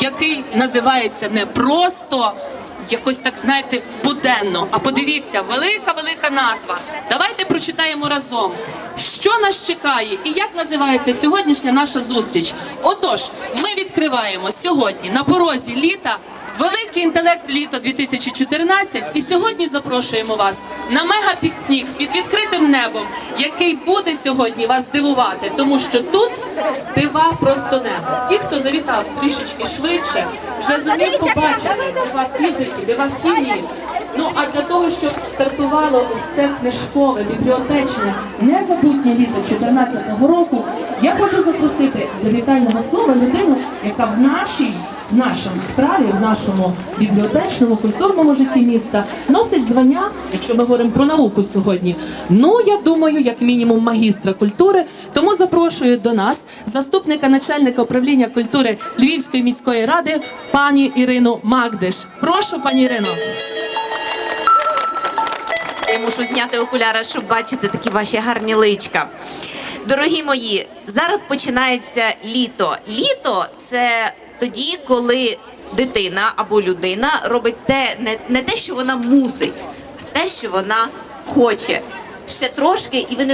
який називається не просто. Якось так знаєте, буденно. А подивіться, велика велика назва. Давайте прочитаємо разом, що нас чекає і як називається сьогоднішня наша зустріч. Отож, ми відкриваємо сьогодні на порозі літа великий інтелект літо 2014 і сьогодні запрошуємо вас на мегапікнік під відкритим небом, який буде сьогодні вас дивувати, тому що тут дива просто небо. Ті, хто завітав трішечки швидше, вже зумів побачити дива фізики, дива хімії. Ну а для того, щоб стартувало ось це книжкове, бібліотечне, незабутнє літо 2014 року, я хочу запросити до вітального слова людину, яка в нашій в нашому справі, в нашому бібліотечному культурному житті міста носить звання, якщо ми говоримо про науку сьогодні. Ну я думаю, як мінімум магістра культури. Тому запрошую до нас заступника начальника управління культури Львівської міської ради пані Ірину Магдиш. Прошу, пані Ірино. Я мушу зняти окуляри, щоб бачити такі ваші гарні личка. Дорогі мої, зараз починається літо. Літо це тоді, коли дитина або людина робить те, не, не те, що вона мусить, а те, що вона хоче. Ще трошки, і ви не